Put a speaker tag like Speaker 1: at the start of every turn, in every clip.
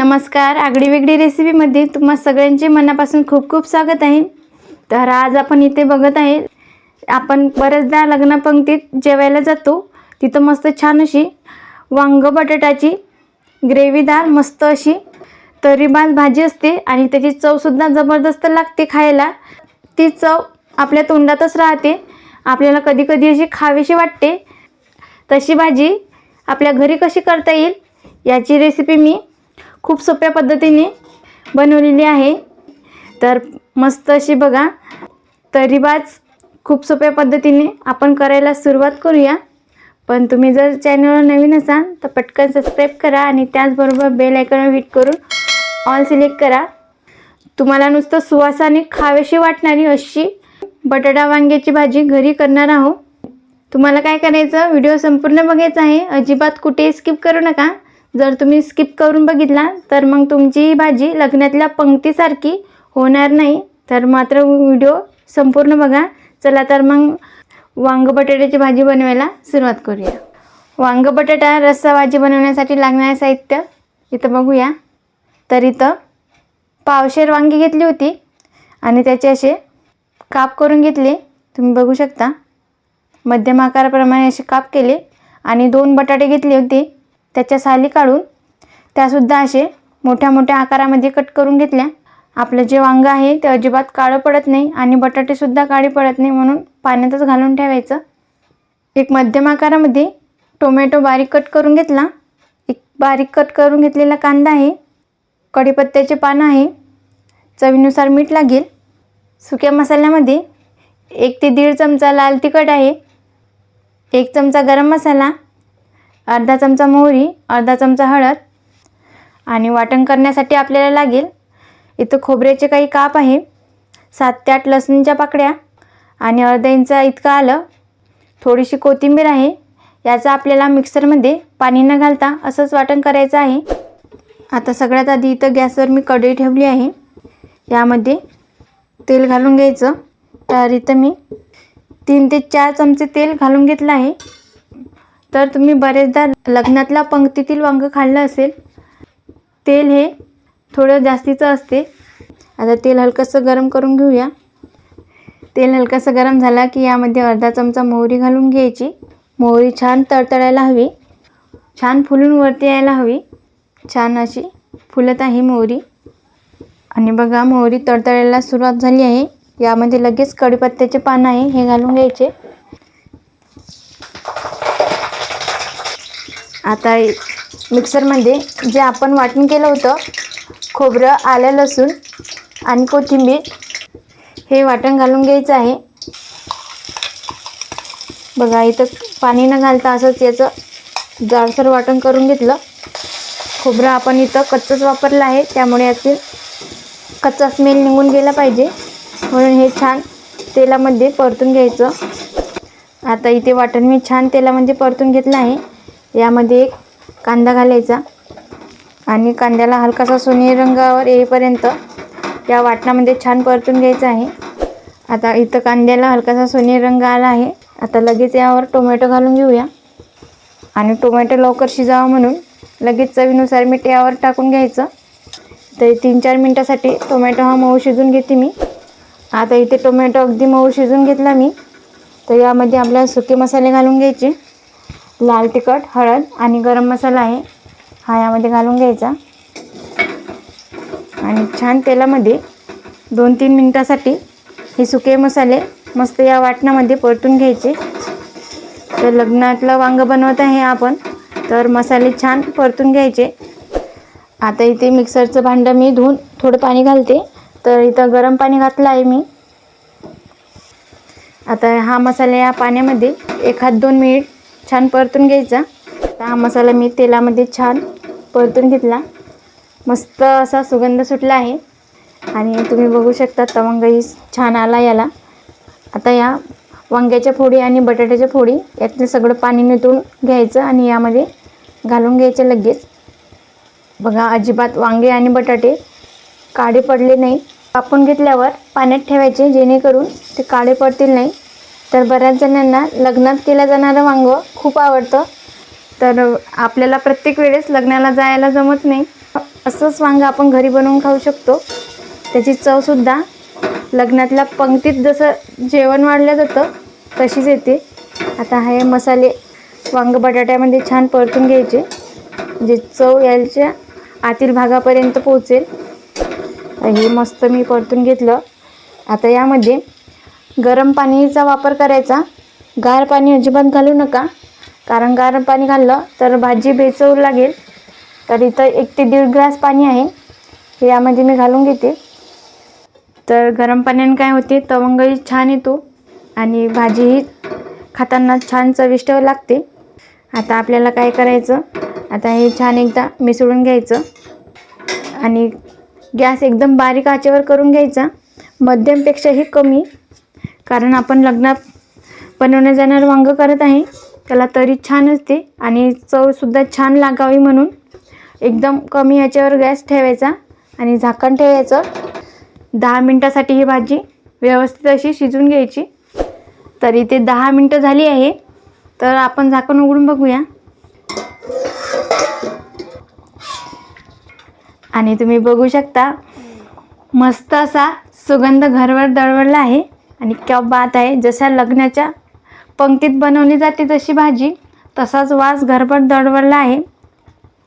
Speaker 1: नमस्कार. आगडी वेगळी रेसिपीमध्ये तुम्हा सगळ्यांचे मनापासून खूप खूप स्वागत आहे. तर आज आपण इथे बघत आहे. आपण बऱ्याचदा लग्नपंक्तीत जेवायला जातो. तिथं मस्त छान अशी वांग बटाट्याची ग्रेव्हीदार मस्त अशी तरीबाज भाजी असते आणि त्याची चवसुद्धा जबरदस्त लागते खायला. ती चव आपल्या तोंडातच राहते. आपल्याला कधी कधी अशी खावीशी वाटते. तशी भाजी आपल्या घरी कशी करता येईल याची रेसिपी मी खूप सोप्या पद्धतीने बनवलेली आहे. तर मस्त अशी बघा. तरीबाज खूप सोप्या पद्धतीने आपण करायला सुरुवात करूया. पण तुम्ही जर चॅनलवर नवीन असाल तर पटकन सबस्क्राईब करा आणि त्याचबरोबर बेल आयकॉनवर हिट करून ऑल सिलेक्ट करा. तुम्हाला नुसतं सुवासाने खावेशी वाटणारी अशी बटाटा वांग्याची भाजी घरी करणार आहो तुम्हाला काय करायचं? व्हिडिओ संपूर्ण बघायचा आहे. अजिबात कुठेही स्किप करू नका. जर तुम्ही स्किप करून बघितला तर मग तुमची ही भाजी लग्नातल्या पंक्तीसारखी होणार नाही. तर मात्र व्हिडिओ संपूर्ण बघा. चला तर मग वांग बटाट्याची भाजी बनवायला सुरुवात करूया. वांग बटाटा रस्सा भाजी बनवण्यासाठी लागणारे साहित्य इथं बघूया. तर इथं पावशेर वांगी घेतली होती आणि त्याचे असे काप करून घेतले. तुम्ही बघू शकता. मध्यम आकाराप्रमाणे असे काप केले आणि दोन बटाटे घेतले होते. त्याच्या साली काढून त्यासुद्धा असे मोठ्या मोठ्या आकारामध्ये कट करून घेतल्या. आपलं जे वांगं आहे ते अजिबात काळं पडत नाही आणि बटाटेसुद्धा काळे पडत नाही म्हणून पाण्यातच घालून ठेवायचं. एक मध्यम आकारामध्ये टोमॅटो बारीक कट करून घेतला. एक बारीक कट करून घेतलेला कांदा आहे. कढीपत्त्याचे पानं आहे. चवीनुसार मीठ लागेल. सुक्या मसाल्यामध्ये एक ते दीड चमचा लाल तिखट आहे. एक चमचा गरम मसाला. अर्धा चमचा मोहरी अर्धा चमचा हळद आणि वाटण करण्यासाठी आपल्याला लागेल इथं खोबऱ्याचे काही काप आहे. सात ते आठ लसूणच्या पाकड्या आणि अर्धा इंचा इतकं आलं. थोडीशी कोथिंबीर आहे. याचं आपल्याला मिक्सरमध्ये पाणी न घालता असंच वाटण करायचं आहे. आता सगळ्यात आधी इथं गॅसवर मी कढई ठेवली आहे. यामध्ये तेल घालून घ्यायचं. तर इथं मी तीन ते चार चमचे तेल घालून घेतलं आहे. तर तुम्ही बरेचदा लग्नातल्या पंक्तीतील वांगं खाल्लं असेल तेल हे थोडं जास्तीचं असते. आता तेल हलकंसं गरम करून घेऊया. तेल हलकंसं गरम झाला की यामध्ये अर्धा चमचा मोहरी घालून घ्यायची. मोहरी छान तळतळायला हवी. छान फुलून वरती यायला हवी. छान अशी फुलत आहे मोहरी. आणि बघा मोहरी तडतडायला सुरुवात झाली आहे. यामध्ये लगेच कढीपत्त्याचे पानं आहे हे घालून घ्यायचे. आता मिक्सरमध्ये जे आपण वाटण केलं होतं खोबरं आलं लसूण आणि कोथिंबीर हे वाटण घालून घ्यायचं आहे. बघा इथं पाणी न घालता असंच याचं जाडसर वाटण करून घेतलं. खोबरं आपण इथं कच्चंच वापरलं आहे त्यामुळे यातील कच्चा स्मेल निघून गेला पाहिजे. म्हणून हे छान तेलामध्ये परतून घ्यायचं. आता इथे वाटण मी छान तेलामध्ये परतून घेतलं आहे. यामध्ये एक कांदा घालायचा आणि कांद्याला हलकासा सोनेरी रंगावर येईपर्यंत या वाटणामध्ये छान परतून घ्यायचं आहे. आता इथं कांद्याला हलकासा सोनेरी रंग आला आहे. आता लगेच यावर टोमॅटो घालून घेऊया. आणि टोमॅटो लवकर शिजावं म्हणून लगेच चवीनुसार मीठ यावर टाकून घ्यायचं. तर तीन चार मिनटासाठी टोमॅटो हा मऊ शिजून घेते मी. आता इथे टोमॅटो अगदी मऊ शिजून घेतला मी. तर यामध्ये आपल्याला सुके मसाले घालून घ्यायचे. लाल तिखट हळद आणि गरम मसाला आहे. हा यामध्ये घालून घ्यायचा. आणि छान तेलामध्ये दोन तीन मिनटासाठी हे सुके मसाले मस्त या वाटणामध्ये परतून घ्यायचे. तर लग्नातलं वांगं बनवत आहे आपण तर मसाले छान परतून घ्यायचे. आता इथे मिक्सरचं भांडं मी धुवून थोडं पाणी घालते. तर इथं गरम पाणी घातलं आहे मी. आता हा मसाला या पाण्यामध्ये एखाद दोन मिनिट छान परतून घ्यायचा. तर हा मसाला मी तेलामध्ये छान परतून घेतला. मस्त असा सुगंध सुटला आहे. आणि तुम्ही बघू शकता तवंगही छान आला याला. आता या वांग्याच्या फोडी आणि बटाट्याच्या फोडी यातलं सगळं पाणी नेतून घ्यायचं आणि यामध्ये घालून घ्यायचं लगेच. बघा अजिबात वांगे आणि बटाटे काळे पडले नाही कापून घेतल्यावर पाण्यात ठेवायचे जेणेकरून ते काळे पडतील नाही. तर बऱ्याच जणांना लग्नात केलं जाणारं वांगं खूप आवडतं. तर आपल्याला प्रत्येक वेळेस लग्नाला जायला जमत नाही. असंच वांगं आपण घरी बनवून खाऊ शकतो. त्याची चवसुद्धा लग्नातल्या पंक्तीत जसं जेवण वाढलं जातं तशीच येते. आता हे मसाले वांग बटाट्यामध्ये छान परतून घ्यायचे. जे चव यायच्या आतील भागापर्यंत पोहोचेल. हे मस्त मी परतून घेतलं. आता यामध्ये गरम पाणीचा वापर करायचा. गार पाणी अजिबात घालू नका. कारण गार पाणी घाललं तर भाजी बेचवू लागेल. तर इथं एक ते दीड ग्लास पाणी आहे. यामध्ये मी घालून घेते. तर गरम पाण्याने काय होते? तवंगही छान येतो. आणि भाजीही खाताना छान चविष्ट लागते. आता आपल्याला काय करायचं? आता हे छान एकदा मिसळून घ्यायचं. आणि गॅस एकदम बारीक आचेवर करून घ्यायचा. मध्यमपेक्षाही कमी. कारण आपण लग्नात बनवण्यात जाणार वांगं करत आहे. त्याला तरी छान असते आणि चवसुद्धा छान लागावी म्हणून एकदम कमी याच्यावर गॅस ठेवायचा आणि झाकण ठेवायचं. दहा मिनटासाठी ही भाजी व्यवस्थित अशी शिजून घ्यायची. तर इथे दहा मिनटं झाली आहे. तर आपण झाकण उघडून बघूया. आणि तुम्ही बघू शकता मस्त असा सुगंध घरवर दळवळला आहे. आणि क्या बात आहे जशा लग्नाच्या पंक्तीत बनवली जाते तशी भाजी तसाच वास घरभर दळवळला आहे.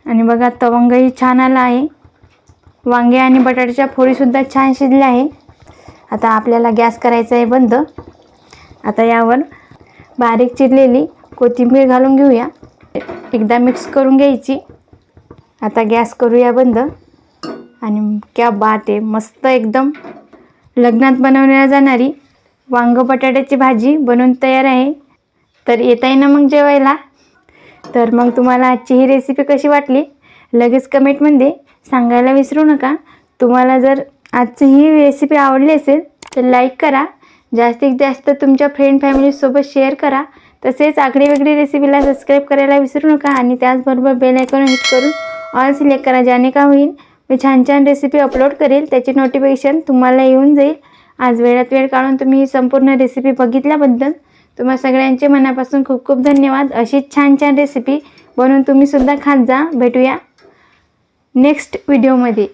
Speaker 1: आणि बघा तवंगही छान आला आहे. वांगे आणि बटाट्याच्या फोडीसुद्धा छान शिजल्या आहे. आता आपल्याला गॅस करायचा आहे बंद. आता यावर बारीक चिरलेली कोथिंबीर घालून घेऊया. एकदा मिक्स करून घ्यायची. आता गॅस करूया बंद. आणि क्या बात आहे मस्त एकदम लग्नात बनवल्या जाणारी वांग बटाट्याची भाजी बनवून तयार आहे. तर येता आहे ना मग जेवायला? तर मग तुम्हाला आजची ही रेसिपी कशी वाटली? लगेच कमेंटमध्ये सांगायला विसरू नका. तुम्हाला जर आजची ही रेसिपी आवडली असेल तर लाईक करा. जास्तीत जास्त तुमच्या फ्रेंड फॅमिलीसोबत शेअर करा. तसेच आगळी वेगळी रेसिपीला सबस्क्राईब करायला विसरू नका आणि त्याचबरोबर बेल आयकॉन हिट करून ऑल सिलेक्ट करा. ज्याने का होईल मी छान छान रेसिपी अपलोड करेल त्याची नोटिफिकेशन तुम्हाला येऊन जाईल. आज वेळात वेळ काढून तुम्ही ही संपूर्ण रेसिपी बघितल्याबद्दल तुम्हा सगळ्यांचे मनापासून खूप खूप धन्यवाद. अशीच छान छान रेसिपी बनवून तुम्ही सुद्धा खात जा. भेटूया नेक्स्ट व्हिडिओमध्ये